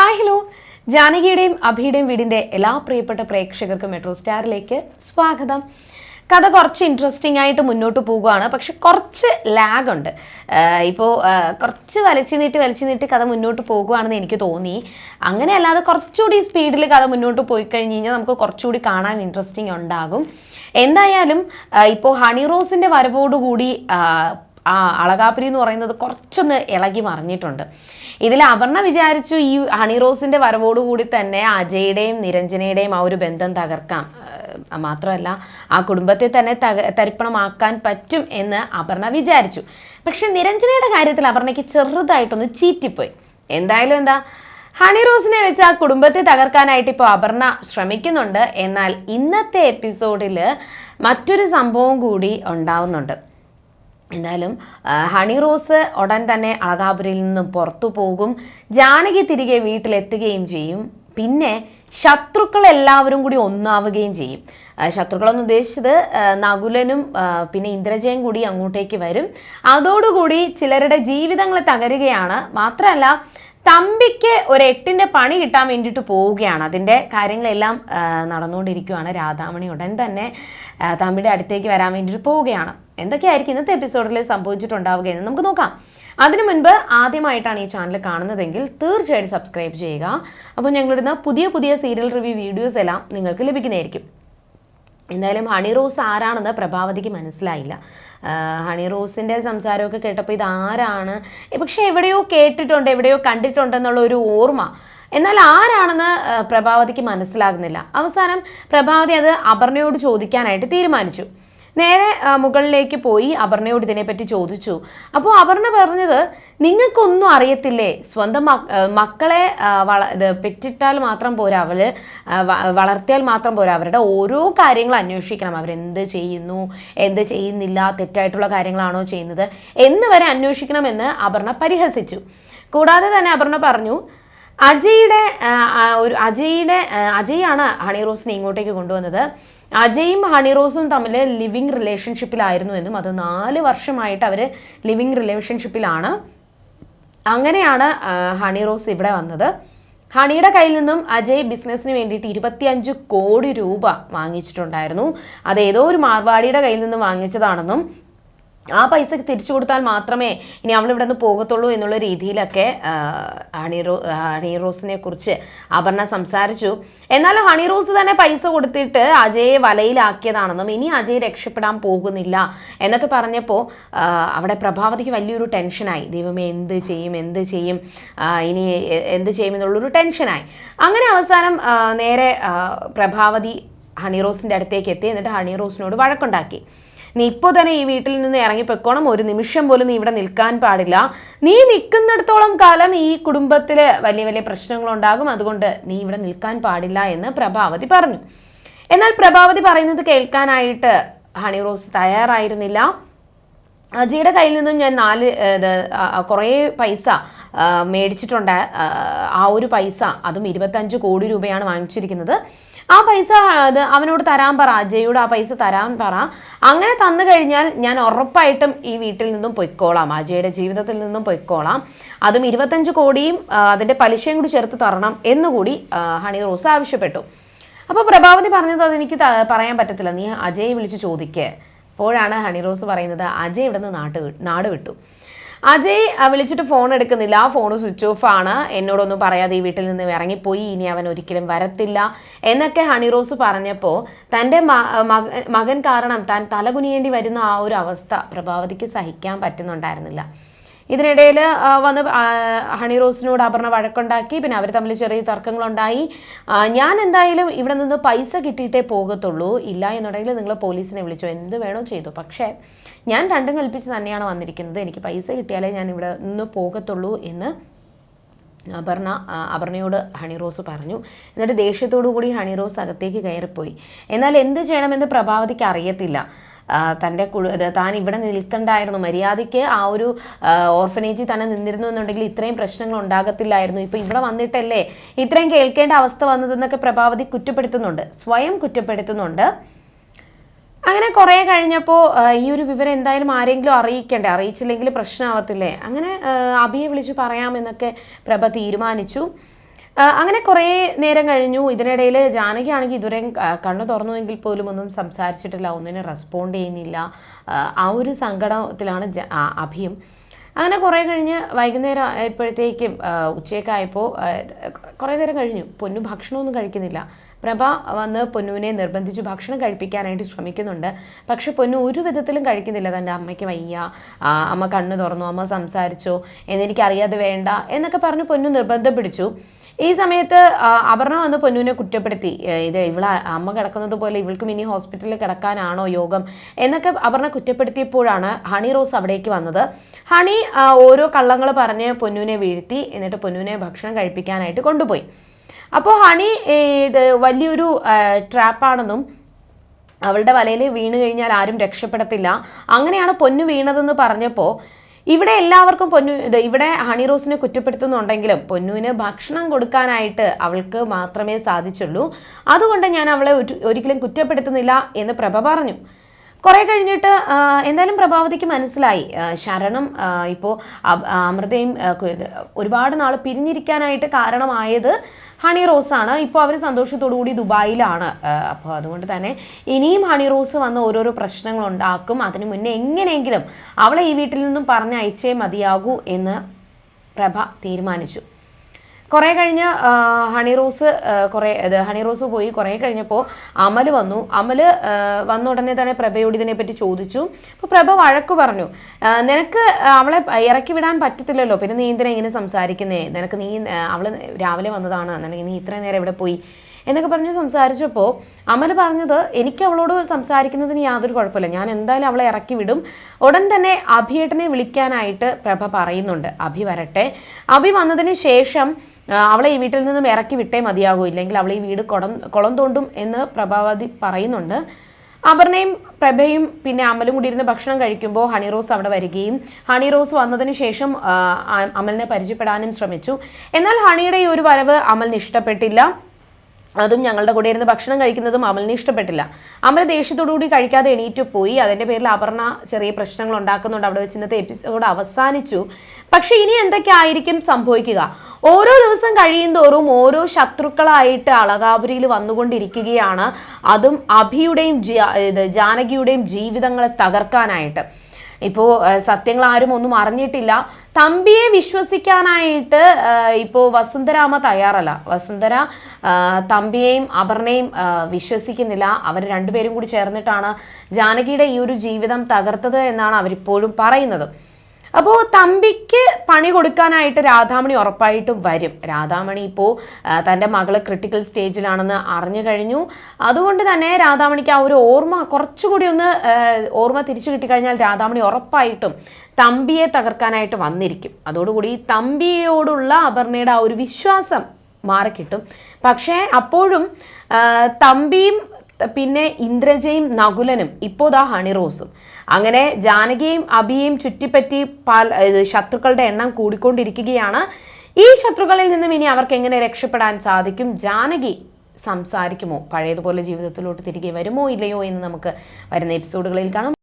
Hi hello. ജാനകിയുടെയും അഭിയുടെയും വീടിന്റെ എല്ലാ പ്രിയപ്പെട്ട പ്രേക്ഷകർക്കും മെട്രോ സ്റ്റാറിലേക്ക് സ്വാഗതം. കഥ കുറച്ച് ഇൻട്രസ്റ്റിംഗ് ആയിട്ട് മുന്നോട്ട് പോവുകയാണ് പക്ഷെ കുറച്ച് ലാഗ് ഉണ്ട്. ഇപ്പോൾ കുറച്ച് വലിച്ചു നീട്ടി വലിച്ചു നീട്ടി കഥ മുന്നോട്ട് പോകുകയാണെന്ന് എനിക്ക് തോന്നി. അങ്ങനെ അല്ലാതെ കുറച്ചുകൂടി സ്പീഡിൽ കഥ മുന്നോട്ട് പോയി കഴിഞ്ഞ് കഴിഞ്ഞാൽ നമുക്ക് കുറച്ചുകൂടി കാണാൻ ഇൻട്രസ്റ്റിംഗ് ഉണ്ടാകും. എന്തായാലും ഇപ്പോൾ ഹണി റോസിന്റെ വരവോടുകൂടി ആ, അളകാപ്പുരി എന്ന് പറയുന്നത് കുറച്ചൊന്ന് ഇളകി മറിഞ്ഞിട്ടുണ്ട്. ഇതിൽ അപർണ വിചാരിച്ചു ഈ ഹണി റോസിന്റെ വരവോടുകൂടി തന്നെ അജയുടെയും നിരഞ്ജനയുടെയും ആ ഒരു ബന്ധം തകർക്കാം. മാത്രമല്ല ആ കുടുംബത്തെ തന്നെ തക തരിപ്പണമാക്കാൻ പറ്റും എന്ന് അപർണ വിചാരിച്ചു. പക്ഷെ നിരഞ്ജനയുടെ കാര്യത്തിൽ അപർണയ്ക്ക് ചെറുതായിട്ടൊന്ന് ചീറ്റിപ്പോയി. എന്തായാലും എന്താ ഹണി റോസിനെ വെച്ച് ആ കുടുംബത്തെ തകർക്കാനായിട്ട് ഇപ്പോൾ അപർണ ശ്രമിക്കുന്നുണ്ട്. എന്നാൽ ഇന്നത്തെ എപ്പിസോഡിൽ മറ്റൊരു സംഭവം കൂടി ഉണ്ടാവുന്നുണ്ട്. എന്തായാലും ഹണി റോസ് ഉടൻ തന്നെ അളകാപുരിയിൽ നിന്നും പുറത്തു പോകും. ജാനകി തിരികെ വീട്ടിലെത്തുകയും ചെയ്യും. പിന്നെ ശത്രുക്കൾ എല്ലാവരും കൂടി ഒന്നാവുകയും ചെയ്യും. ശത്രുക്കളെന്ന് ഉദ്ദേശിച്ചത് നകുലനും പിന്നെ ഇന്ദ്രജയും കൂടി അങ്ങോട്ടേക്ക് വരും. അതോടുകൂടി ചിലരുടെ ജീവിതങ്ങൾ തകരുകയാണ്. മാത്രമല്ല തമ്പിക്ക് ഒരു എട്ടിന്റെ പണി കിട്ടാൻ വേണ്ടിയിട്ട് പോവുകയാണ്. അതിന്റെ കാര്യങ്ങളെല്ലാം നടന്നുകൊണ്ടിരിക്കുകയാണ് രാധാമണി ഉടൻ തന്നെ തമ്പിയുടെ അടുത്തേക്ക് വരാൻ വേണ്ടിയിട്ട് പോവുകയാണ്. എന്തൊക്കെയായിരിക്കും ഇന്നത്തെ എപ്പിസോഡിൽ സംഭവിച്ചിട്ടുണ്ടാവുകയെന്ന് നമുക്ക് നോക്കാം. അതിനു മുൻപ് ആദ്യമായിട്ടാണ് ഈ ചാനൽ കാണുന്നതെങ്കിൽ തീർച്ചയായിട്ടും സബ്സ്ക്രൈബ് ചെയ്യുക. അപ്പോൾ ഞങ്ങളിടുന്ന പുതിയ പുതിയ സീരിയൽ റിവ്യൂ വീഡിയോസ് എല്ലാം നിങ്ങൾക്ക് ലഭിക്കുന്നതായിരിക്കും. എന്തായാലും ഹണി റോസ് ആരാണെന്ന് പ്രഭാവതിക്ക് മനസ്സിലായില്ല. ഹണി റോസിന്റെ സംസാരമൊക്കെ കേട്ടപ്പോൾ ഇത് ആരാണ്? പക്ഷേ എവിടെയോ കേട്ടിട്ടുണ്ട് എവിടെയോ കണ്ടിട്ടുണ്ടെന്നുള്ള ഒരു ഓർമ്മ. എന്നാൽ ആരാണെന്ന് പ്രഭാവതിക്ക് മനസ്സിലാകുന്നില്ല. അവസാനം പ്രഭാവതി അത് അപർണയോട് ചോദിക്കാനായിട്ട് തീരുമാനിച്ചു. നേരെ മുകളിലേക്ക് പോയി അപർണയോട് ഇതിനെപ്പറ്റി ചോദിച്ചു. അപ്പോൾ അപർണ പറഞ്ഞത് നിങ്ങൾക്കൊന്നും അറിയത്തില്ലേ? സ്വന്തം മക്കളെ വള ഇത് പെറ്റിട്ടാൽ മാത്രം പോരാ അവർ വളർത്തിയാൽ മാത്രം പോരാ അവരുടെ ഓരോ കാര്യങ്ങൾ അന്വേഷിക്കണം. അവരെന്ത് ചെയ്യുന്നു? എന്ത് ചെയ്യുന്നില്ല? തെറ്റായിട്ടുള്ള കാര്യങ്ങളാണോ ചെയ്യുന്നത്? എന്ന് വരെ അന്വേഷിക്കണമെന്ന് അപർണ പരിഹസിച്ചു. കൂടാതെ തന്നെ അപർണ പറഞ്ഞു അജയുടെ ഒരു അജയുടെ അജയാണ് ഹണി റോസിനെ ഇങ്ങോട്ടേക്ക് കൊണ്ടുവന്നത്. അജയും ഹണിറോസും തമ്മിൽ ലിവിങ് റിലേഷൻഷിപ്പിലായിരുന്നു എന്നും അത് നാല് വർഷമായിട്ട് അവർ ലിവിങ് റിലേഷൻഷിപ്പിലാണ്. അങ്ങനെയാണ് ഹണിറോസ് ഹണി റോസ് ഇവിടെ വന്നത്. ഹണിയുടെ കയ്യിൽ നിന്നും അജയ് ബിസിനസ്സിന് വേണ്ടിയിട്ട് ഇരുപത്തിയഞ്ച് കോടി രൂപ വാങ്ങിച്ചിട്ടുണ്ടായിരുന്നു. അത് ഏതോ ഒരു മാർവാടിയുടെ കയ്യിൽ നിന്നും വാങ്ങിച്ചതാണെന്നും ആ പൈസ തിരിച്ചു കൊടുത്താൽ മാത്രമേ ഇനി അവൾ ഇവിടെ നിന്ന് പോകത്തുള്ളൂ എന്നുള്ള രീതിയിലൊക്കെ ഹണി റോ റോസിനെ കുറിച്ച് അപർണ സംസാരിച്ചു. എന്നാലും ഹണി റോസ് തന്നെ പൈസ കൊടുത്തിട്ട് അജയെ വലയിലാക്കിയതാണെന്നും ഇനി അജയ് രക്ഷപ്പെടാൻ പോകുന്നില്ല എന്നൊക്കെ പറഞ്ഞപ്പോൾ അവിടെ പ്രഭാവതിക്ക് വലിയൊരു ടെൻഷനായി. ദൈവമേ എന്ത് ചെയ്യും എന്ത് ചെയ്യും ഇനി എന്ത് ചെയ്യും എന്നുള്ളൊരു ടെൻഷനായി. അങ്ങനെ അവസാനം നേരെ പ്രഭാവതി ഹണി റോസിന്റെ അടുത്തേക്ക് എത്തി. എന്നിട്ട് ഹണി റോസിനോട് വഴക്കുണ്ടാക്കി. നീ ഇപ്പോൾ തന്നെ ഈ വീട്ടിൽ നിന്ന് ഇറങ്ങി ഒരു നിമിഷം പോലും നീ ഇവിടെ നിൽക്കാൻ പാടില്ല. നീ നിൽക്കുന്നിടത്തോളം കാലം ഈ കുടുംബത്തിൽ വലിയ വലിയ പ്രശ്നങ്ങളുണ്ടാകും. അതുകൊണ്ട് നീ ഇവിടെ നിൽക്കാൻ പാടില്ല എന്ന് പ്രഭാവതി പറഞ്ഞു. എന്നാൽ പ്രഭാവതി പറയുന്നത് കേൾക്കാനായിട്ട് ഹണി റോസ് തയ്യാറായിരുന്നില്ല. അജിയുടെ കയ്യിൽ നിന്നും ഞാൻ നാല് കുറേ പൈസ മേടിച്ചിട്ടുണ്ട്. ആ, ഒരു പൈസ അതും ഇരുപത്തഞ്ച് കോടി രൂപയാണ് വാങ്ങിച്ചിരിക്കുന്നത്. ആ പൈസ അത് അവനോട് തരാൻ പറ അജയോട് ആ പൈസ തരാൻ പറ. അങ്ങനെ തന്നു കഴിഞ്ഞാൽ ഞാൻ ഉറപ്പായിട്ടും ഈ വീട്ടിൽ നിന്നും പൊയ്ക്കോളാം. അജയുടെ ജീവിതത്തിൽ നിന്നും പൊയ്ക്കോളാം. അതും ഇരുപത്തഞ്ച് കോടിയും അതിന്റെ പലിശയും കൂടി ചേർത്ത് തരണം എന്നുകൂടി ഹണി റോസ് ആവശ്യപ്പെട്ടു. അപ്പോൾ പ്രഭാവതി പറഞ്ഞത് അതെനിക്ക് പറയാൻ പറ്റത്തില്ല. നീ അജയെ വിളിച്ച് ചോദിക്കേ. അപ്പോഴാണ് ഹണി റോസ് പറയുന്നത് അജയ് ഇവിടെ നിന്ന് നാട്ട് നാട് വിട്ടു. അജയ് വിളിച്ചിട്ട് ഫോൺ എടുക്കുന്നില്ല. ആ ഫോൺ സ്വിച്ച് ഓഫ് ആണ്. എന്നോടൊന്നും പറയാതെ ഈ വീട്ടിൽ നിന്ന് ഇറങ്ങിപ്പോയി. ഇനി അവൻ ഒരിക്കലും വരത്തില്ല. എന്നൊക്കെ ഹണി റോസ് പറഞ്ഞപ്പോൾ തന്റെ മകൻ കാരണം താൻ തലകുനിയേണ്ടി വരുന്ന ആ ഒരു അവസ്ഥ പ്രഭാവതിക്ക് സഹിക്കാൻ പറ്റുന്നുണ്ടായിരുന്നില്ല. ഇതിനിടയിൽ വന്ന് ഹണി റോസിനോട് അപർണ വഴക്കുണ്ടാക്കി. പിന്നെ അവർ തമ്മിൽ ചെറിയ തർക്കങ്ങളുണ്ടായി. ഞാൻ എന്തായാലും ഇവിടെ നിന്ന് പൈസ കിട്ടിയിട്ടേ പോകത്തുള്ളൂ. ഇല്ല എന്നുണ്ടെങ്കിൽ നിങ്ങൾ പോലീസിനെ വിളിച്ചു. എന്ത് വേണോ ചെയ്തു. പക്ഷേ ഞാൻ രണ്ടും കൽപ്പിച്ച് തന്നെയാണ് വന്നിരിക്കുന്നത്. എനിക്ക് പൈസ കിട്ടിയാലേ ഞാൻ ഇവിടെ നിന്ന് പോകത്തുള്ളൂ എന്ന് അപർണ അപർണയോട് ഹണി റോസ് പറഞ്ഞു. എന്നിട്ട് ദേഷ്യത്തോടു കൂടി ഹണി റോസ് അകത്തേക്ക് കയറിപ്പോയി. എന്നാൽ എന്ത് ചെയ്യണമെന്ന് പ്രഭാവതിക്ക് അറിയത്തില്ല. തന്റെ താൻ ഇവിടെ നിൽക്കണ്ടായിരുന്നു. മര്യാദയ്ക്ക് ആ ഒരു ഓർഫനേജിൽ തന്നെ നിന്നിരുന്നു എന്നുണ്ടെങ്കിൽ ഇത്രയും പ്രശ്നങ്ങൾ ഉണ്ടാകത്തില്ലായിരുന്നു. ഇപ്പോൾ ഇവിടെ വന്നിട്ടല്ലേ ഇത്രയും കേൾക്കേണ്ട അവസ്ഥ വന്നതെന്നൊക്കെ പ്രഭാവതി കുറ്റപ്പെടുത്തുന്നുണ്ട്. സ്വയം കുറ്റപ്പെടുത്തുന്നുണ്ട്. അങ്ങനെ കുറേ കഴിഞ്ഞപ്പോൾ ഈ ഒരു വിവരം എന്തായാലും ആരെങ്കിലും അറിയിക്കണ്ടേ? അറിയിച്ചില്ലെങ്കിൽ പ്രശ്നമാവത്തില്ലേ? അങ്ങനെ അബിയെ വിളിച്ച് പറയാമെന്നൊക്കെ പ്രഭ തീരുമാനിച്ചു. അങ്ങനെ കുറേ നേരം കഴിഞ്ഞു. ഇതിനിടയിൽ ജാനകിയാണെങ്കിൽ ഇതുവരെ കണ്ണു തുറന്നുവെങ്കിൽ പോലും ഒന്നും സംസാരിച്ചിട്ടില്ല. ഒന്നിനും റെസ്പോണ്ട് ചെയ്യുന്നില്ല. ആ, ഒരു സങ്കടത്തിലാണ് അഭിയും. അങ്ങനെ കുറേ കഴിഞ്ഞ് വൈകുന്നേരം ആയപ്പോഴത്തേക്കും ഉച്ചയൊക്കെ ആയപ്പോൾ കുറേ നേരം കഴിഞ്ഞു. പൊന്നു ഭക്ഷണമൊന്നും കഴിക്കുന്നില്ല. പ്രഭ വന്ന് പൊന്നുവിനെ നിർബന്ധിച്ച് ഭക്ഷണം കഴിപ്പിക്കാനായിട്ട് ശ്രമിക്കുന്നുണ്ട്. പക്ഷെ പൊന്നു ഒരു വിധത്തിലും കഴിക്കുന്നില്ല. തന്റെ അമ്മയ്ക്ക് വയ്യ. അമ്മ കണ്ണു തുറന്നു. അമ്മ സംസാരിച്ചോ. എന്നെനിക്കറിയാതെ വേണ്ട എന്നൊക്കെ പറഞ്ഞ് പൊന്നു നിർബന്ധം പിടിച്ചു. ഈ സമയത്ത് അപർണ വന്ന് പൊന്നുവിനെ കുറ്റപ്പെടുത്തി. ഇത് ഇവള അമ്മ കിടക്കുന്നത് പോലെ ഇവൾക്കും ഇനി ഹോസ്പിറ്റലിൽ കിടക്കാനാണോ യോഗം എന്നൊക്കെ അപർണ കുറ്റപ്പെടുത്തിയപ്പോഴാണ് ഹണി റോസ് അവിടേക്ക് വന്നത്. ഹണി ഓരോ കള്ളങ്ങൾ പറഞ്ഞ് പൊന്നുവിനെ വീഴ്ത്തി എന്നിട്ട് പൊന്നുവിനെ ഭക്ഷണം കഴിപ്പിക്കാനായിട്ട് കൊണ്ടുപോയി. അപ്പോൾ ഹണി ഇത് വലിയൊരു ട്രാപ്പാണെന്നും അവളുടെ വലയിൽ വീണ് കഴിഞ്ഞാൽ ആരും രക്ഷപ്പെടത്തില്ല. അങ്ങനെയാണ് പൊന്നു വീണതെന്ന് പറഞ്ഞപ്പോൾ ഇവിടെ എല്ലാവർക്കും പൊന്നു ഇവിടെ ഹണി റോസിനെ കുറ്റപ്പെടുത്തുന്നുണ്ടെങ്കിലും പൊന്നുവിന് ഭക്ഷണം കൊടുക്കാനായിട്ട് അവൾക്ക് മാത്രമേ സാധിച്ചുള്ളൂ. അതുകൊണ്ട് ഞാൻ അവളെ ഒരിക്കലും കുറ്റപ്പെടുത്തുന്നില്ല എന്ന് പ്രഭ പറഞ്ഞു. കുറെ കഴിഞ്ഞിട്ട് എന്തായാലും പ്രഭാവതിക്ക് മനസ്സിലായി. ശരണം ഇപ്പോൾ അമൃതയും ഒരുപാട് നാൾ പിരിഞ്ഞിരിക്കാനായിട്ട് കാരണമായത് ഹണി റോസ് ആണ്. ഇപ്പോൾ അവർ സന്തോഷത്തോടു കൂടി ദുബായിലാണ്. അപ്പോൾ അതുകൊണ്ട് തന്നെ ഇനിയും ഹണി റോസ് വന്ന് ഓരോരോ പ്രശ്നങ്ങൾ ഉണ്ടാക്കും. അതിനു മുന്നേ എങ്ങനെയെങ്കിലും അവളെ ഈ വീട്ടിൽ നിന്നും പറഞ്ഞയച്ചേ മതിയാകൂ എന്ന് പ്രഭ തീരുമാനിച്ചു. കുറേ കഴിഞ്ഞ് ഹണി റോസ് കുറേ ഇത് ഹണി റോസ് പോയി. കുറേ കഴിഞ്ഞപ്പോൾ അമൽ വന്നു. അമൽ വന്ന ഉടനെ തന്നെ പ്രഭയോട് ഇതിനെപ്പറ്റി ചോദിച്ചു. അപ്പോൾ പ്രഭ വഴക്ക് പറഞ്ഞു നിനക്ക് അവളെ ഇറക്കി വിടാൻ പറ്റത്തില്ലല്ലോ. പിന്നെ നീ എന്തിനാ ഇങ്ങനെ സംസാരിക്കുന്നേ? നിനക്ക് നീ അവൾ രാവിലെ വന്നതാണ്. നിനക്ക് നീ ഇത്രയും നേരം ഇവിടെ പോയി. എന്നൊക്കെ പറഞ്ഞ് സംസാരിച്ചപ്പോൾ അമൽ പറഞ്ഞത് എനിക്ക് അവളോട് സംസാരിക്കുന്നതിന് യാതൊരു കുഴപ്പമില്ല. ഞാൻ എന്തായാലും അവളെ ഇറക്കി വിടും. ഉടൻ തന്നെ അഭിയേട്ടനെ വിളിക്കാനായിട്ട് പ്രഭ പറയുന്നുണ്ട്. അഭി വരട്ടെ. അഭി വന്നതിന് ശേഷം അവളെ ഈ വീട്ടിൽ നിന്നും ഇറക്കി വിട്ടേ മതിയാകൂ. ഇല്ലെങ്കിൽ അവളെ ഈ വീട് കുളം കുളം തോണ്ടും എന്ന് പ്രഭാവതി പറയുന്നുണ്ട്. അപർണയും പ്രഭയും പിന്നെ അമലും കൂടി ഇരുന്ന് ഭക്ഷണം കഴിക്കുമ്പോൾ ഹണി റോസ് അവിടെ വരികയും ഹണി റോസ് വന്നതിന് ശേഷം അമലിനെ പരിചയപ്പെടാനും ശ്രമിച്ചു. എന്നാൽ ഹണിയുടെ ഈ ഒരു വരവ് അമലിന് ഇഷ്ടപ്പെട്ടില്ല. അതും ഞങ്ങളുടെ കൂടെ ഇരുന്ന് ഭക്ഷണം കഴിക്കുന്നതും അമലിന് ഇഷ്ടപ്പെട്ടില്ല. അമൽ ദേഷ്യത്തോടുകൂടി കഴിക്കാതെ എണീറ്റ് പോയി. അതിന്റെ പേരിൽ അപർണ ചെറിയ പ്രശ്നങ്ങൾ ഉണ്ടാക്കുന്നുണ്ട്. അവിടെ വെച്ച് ഇന്നത്തെ എപ്പിസോഡ് അവസാനിച്ചു. പക്ഷെ ഇനി എന്തൊക്കെ ആയിരിക്കും സംഭവിക്കുക? ഓരോ ദിവസം കഴിയും തോറും ഓരോ ശത്രുക്കളായിട്ട് അളകാപുരിയിൽ വന്നുകൊണ്ടിരിക്കുകയാണ്. അതും അഭിയുടെയും ജാനകിയുടെയും ജീവിതങ്ങളെ തകർക്കാനായിട്ട്. ഇപ്പോൾ സത്യങ്ങൾ ആരും ഒന്നും അറിഞ്ഞിട്ടില്ല. തമ്പിയെ വിശ്വസിക്കാനായിട്ട് ഇപ്പോൾ വസുന്ധരാമ തയ്യാറല്ല. വസുന്ധര തമ്പിയെയും അപർണയും വിശ്വസിക്കുന്നില്ല. അവർ രണ്ടുപേരും കൂടി ചേർന്നിട്ടാണ് ജാനകിയുടെ ഈ ഒരു ജീവിതം തകർത്തത് എന്നാണ് അവരിപ്പോഴും പറയുന്നത്. അപ്പോൾ തമ്പിക്ക് പണി കൊടുക്കാനായിട്ട് രാധാമണി ഉറപ്പായിട്ടും വരും. രാധാമണി ഇപ്പോൾ തന്റെ മകൾ ക്രിട്ടിക്കൽ സ്റ്റേജിലാണെന്ന് അറിഞ്ഞു കഴിഞ്ഞു. അതുകൊണ്ട് തന്നെ രാധാമണിക്ക് ആ ഒരു ഓർമ്മ കുറച്ചുകൂടി ഒന്ന് ഓർമ്മ തിരിച്ചു കിട്ടിക്കഴിഞ്ഞാൽ രാധാമണി ഉറപ്പായിട്ടും തമ്പിയെ തകർക്കാനായിട്ട് വന്നിരിക്കും. അതോടുകൂടി തമ്പിയോടുള്ള അപർണയുടെ ആ ഒരു വിശ്വാസം മാറിക്കിട്ടും. പക്ഷേ അപ്പോഴും തമ്പിയും പിന്നെ ഇന്ദ്രജയും നകുലനും. ഇപ്പോൾ ദാ ഹണിറോസും അങ്ങനെ ജാനകിയും അബിയും ചുറ്റിപ്പറ്റി പാൽ ശത്രുക്കളുടെ എണ്ണം കൂടിക്കൊണ്ടിരിക്കുകയാണ്. ഈ ശത്രുക്കളിൽ നിന്നും ഇനി അവർക്ക് എങ്ങനെ രക്ഷപ്പെടാൻ സാധിക്കും? ജാനകി സംസാരിക്കുമോ? പഴയതുപോലെ ജീവിതത്തിലോട്ട് തിരികെ വരുമോ? ഇല്ലയോ എന്ന് നമുക്ക് വരുന്ന എപ്പിസോഡുകളിൽ കാണാം.